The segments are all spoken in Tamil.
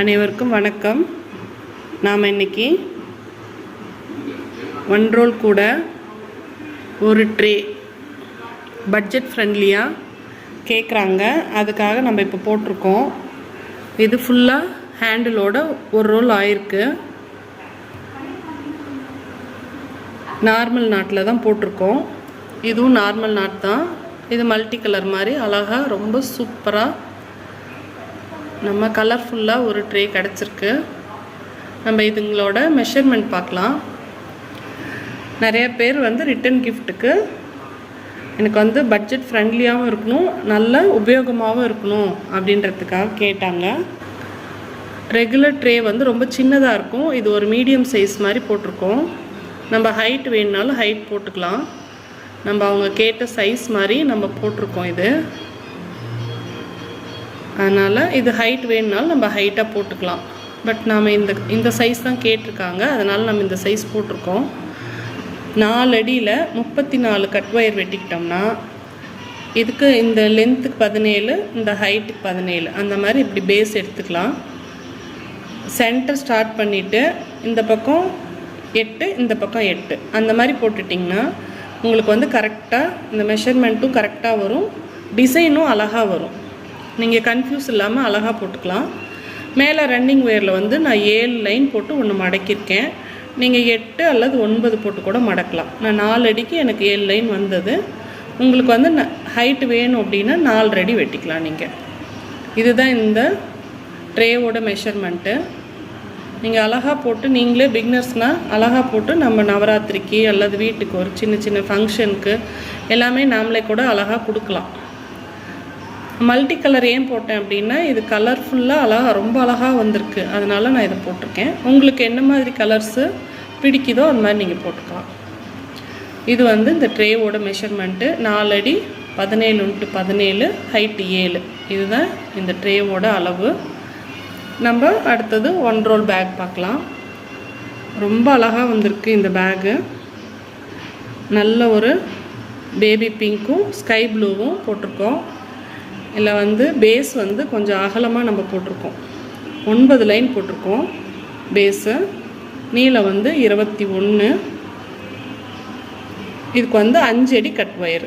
அனைவருக்கும் வணக்கம். நாம் இன்னைக்கு ஒன் ரோல் கூட ஒரு ட்ரே பட்ஜெட் ஃப்ரெண்ட்லியாக கேட்குறாங்க அதுக்காக நம்ம இப்போ போட்டிருக்கோம். இது ஃபுல்லாக ஹேண்டிலோட ஒரு ரோல் ஆயிருக்கு. நார்மல் நாட்டில் தான் போட்டிருக்கோம். இதுவும் நார்மல் நாட் தான். இது மல்டி கலர் மாதிரி அழகாக ரொம்ப சூப்பராக நம்ம கலர்ஃபுல்லாக ஒரு ட்ரே கிடச்சிருக்கு. நம்ம இதுங்களோட மெஷர்மெண்ட் பார்க்கலாம். நிறைய பேர் வந்து ரிட்டன் கிஃப்ட்டுக்கு எனக்கு வந்து பட்ஜெட் ஃப்ரெண்ட்லியாகவும் இருக்கணும் நல்ல உபயோகமாகவும் இருக்கணும் அப்படின்றதுக்காக கேட்டாங்க. ரெகுலர் ட்ரே வந்து ரொம்ப சின்னதாக இருக்கும். இது ஒரு மீடியம் சைஸ் மாதிரி போட்டிருக்கோம். நம்ம ஹைட் வேணுனாலும் ஹைட் போட்டுக்கலாம். நம்ம அவங்க கேட்ட சைஸ் மாதிரி நம்ம போட்டிருக்கோம் இது. அதனால் இது ஹைட் வேணுனாலும் நம்ம ஹைட்டாக போட்டுக்கலாம். பட் நாம் இந்த இந்த சைஸ் தான் கேட்டிருக்காங்க. அதனால் நம்ம இந்த சைஸ் போட்டிருக்கோம். நாலு அடியில் முப்பத்தி நாலு கட் ஒயர் வெட்டிக்கிட்டோம்னா இதுக்கு இந்த லென்த்துக்கு பதினேழு இந்த ஹைட்டுக்கு பதினேழு. அந்த மாதிரி இப்படி பேஸ் எடுத்துக்கலாம். சென்டர் ஸ்டார்ட் பண்ணிவிட்டு இந்த பக்கம் எட்டு இந்த பக்கம் எட்டு. அந்த மாதிரி போட்டுட்டிங்கன்னா உங்களுக்கு வந்து கரெக்டாக இந்த மெஷர்மெண்ட்டும் கரெக்டாக வரும். டிசைனும் அழகாக வரும். நீங்கள் கன்ஃபியூஸ் இல்லாமல் அழகாக போட்டுக்கலாம். மேலே ரன்னிங் வேரில் வந்து நான் ஏழு லைன் போட்டு ஒன்று மடக்கியிருக்கேன். நீங்கள் எட்டு அல்லது ஒன்பது போட்டு கூட மடக்கலாம். நான் நாலு அடிக்கு எனக்கு ஏழு லைன் வந்தது. உங்களுக்கு வந்து ஹைட்டு வேணும் அப்படின்னா நாலு அடி வெட்டிக்கலாம் நீங்கள் இதுதான் இந்த ட்ரேவோட மெஷர்மெண்ட்டு நீங்கள் அழகாக போட்டு நீங்களே பிக்னர்ஸ்னால் அழகாக போட்டு நம்ம நவராத்திரிக்கு அல்லது வீட்டுக்கு ஒரு சின்ன சின்ன ஃபங்க்ஷனுக்கு எல்லாமே நாமளே கூட அழகாக கொடுக்கலாம். மல்டி கலர் ஏன் போட்டேன் அப்படின்னா இது கலர்ஃபுல்லாக அழகாக ரொம்ப அழகாக வந்திருக்கு. அதனால் நான் இதை போட்டிருக்கேன். உங்களுக்கு என்ன மாதிரி கலர்ஸு பிடிக்குதோ அது மாதிரி நீங்கள் போட்டுக்கலாம். இது வந்து இந்த ட்ரேவோட மெஷர்மெண்ட்டு நாலு அடி பதினேழு இன்ட்டு பதினேழு ஹைட்டு ஏழு. இதுதான் இந்த ட்ரேவோட அளவு. நம்ம அடுத்தது ஒன் ரோல் பேக் பார்க்கலாம். ரொம்ப அழகாக வந்திருக்கு இந்த பேகு நல்ல ஒரு பேபி பிங்க்கும் ஸ்கை ப்ளூவும் போட்டிருக்கோம். இதில் வந்து பேஸ் வந்து கொஞ்சம் அகலமாக நம்ம போட்டிருக்கோம். ஒன்பது லைன் போட்டிருக்கோம். பேஸு நீளம் வந்து இருபத்தி ஒன்று இதுக்கு வந்து அஞ்சு அடி கட் ஒயர்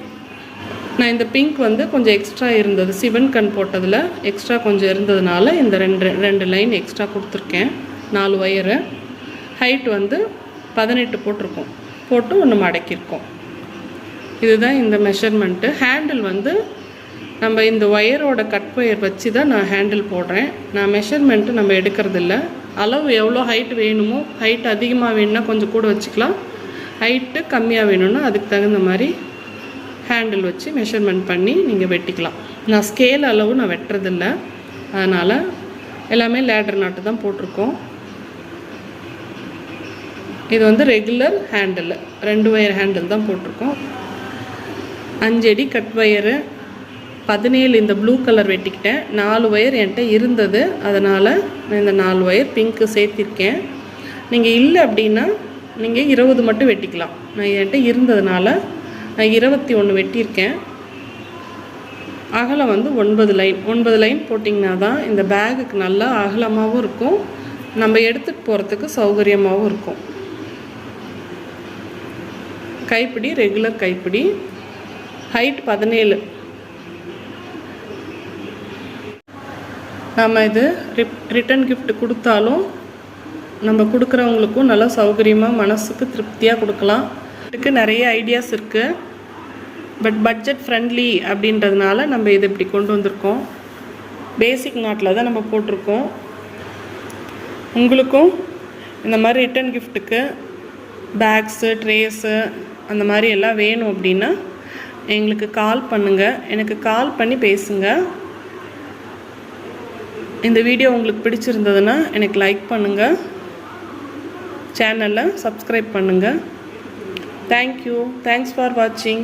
நான் இந்த பிங்க் வந்து கொஞ்சம் எக்ஸ்ட்ரா இருந்தது. சிவன் கண் போட்டதில் எக்ஸ்ட்ரா கொஞ்சம் இருந்ததுனால இந்த ரெண்டு ரெண்டு லைன் எக்ஸ்ட்ரா கொடுத்துருக்கேன். நாலு ஒயரு ஹைட் வந்து பதினெட்டு போட்டிருக்கோம். போட்டு ஒன்று மடக்கியிருக்கோம். இதுதான் இந்த மெஷர்மெண்ட்டு ஹேண்டில் வந்து நம்ம இந்த ஒயரோட கட் ஒயர் வச்சு தான் நான் ஹேண்டில் போடுறேன். நான் மெஷர்மெண்ட்டு நம்ம எடுக்கிறதில்ல. அளவு எவ்வளோ ஹைட் வேணுமோ ஹைட் அதிகமாக வேணும்னா கொஞ்சம் கூட வச்சுக்கலாம். ஹைட்டு கம்மியாக வேணும்னா அதுக்கு தகுந்த மாதிரி ஹேண்டில் வச்சு மெஷர்மெண்ட் பண்ணி நீங்கள் வெட்டிக்கலாம். நான் ஸ்கேல் அளவு நான் வெட்டுறதில்ல. அதனால் எல்லாமே லேடர் நாட்டு தான் போட்டிருக்கோம். இது வந்து ரெகுலர் ஹேண்டில் ரெண்டு ஒயர் ஹேண்டில் தான் போட்டிருக்கோம். அஞ்சடி கட் ஒயரு பதினேழு இந்த ப்ளூ கலர் வெட்டிக்கிட்டேன். நாலு ஒயர் என்கிட்ட இருந்தது. அதனால் நான் இந்த நாலு ஒயர் பிங்க்கு சேர்த்திருக்கேன். நீங்கள் இல்லை அப்படின்னா நீங்கள் இருபது மட்டும் வெட்டிக்கலாம். நான் என்கிட்ட இருந்ததுனால நான் இருபத்தி ஒன்று வெட்டியிருக்கேன். அகலம் வந்து ஒன்பது லைன் ஒன்பது லைன் போட்டிங்கன்னா தான் இந்த பேகுக்கு நல்லா அகலமாகவும் இருக்கும். நம்ம எடுத்துகிட்டு போகிறதுக்கு சௌகரியமாகவும் இருக்கும். கைப்பிடி ரெகுலர் கைப்பிடி. ஹைட் பதினேழு. நம்ம இது ரிப் ரிட்டன் கிஃப்ட் கொடுத்தாலும் நம்ம கொடுக்குறவங்களுக்கும் நல்லா சௌகரியமாக மனசுக்கு திருப்தியாக கொடுக்கலாம். இதுக்கு நிறைய ஐடியாஸ் இருக்குது பட் பட்ஜெட் ஃப்ரெண்ட்லி அப்படின்றதுனால நம்ம இதை இப்படி கொண்டு வந்திருக்கோம். பேசிக் நாட்டில் தான் நம்ம போட்டிருக்கோம். உங்களுக்கும் இந்த மாதிரி ரிட்டன் கிஃப்ட்டுக்கு பேக்ஸு ட்ரேஸு அந்த மாதிரி எல்லாம் வேணும் அப்படின்னா எங்களுக்கு கால் பண்ணுங்கள் எனக்கு கால் பண்ணி பேசுங்கள் இந்த வீடியோ உங்களுக்கு பிடிச்சிருந்ததுன்னா எனக்கு லைக் பண்ணுங்கள் சேனலை சப்ஸ்கிரைப் பண்ணுங்கள் தேங்க்யூ தேங்க்ஸ் ஃபார் வாட்சிங்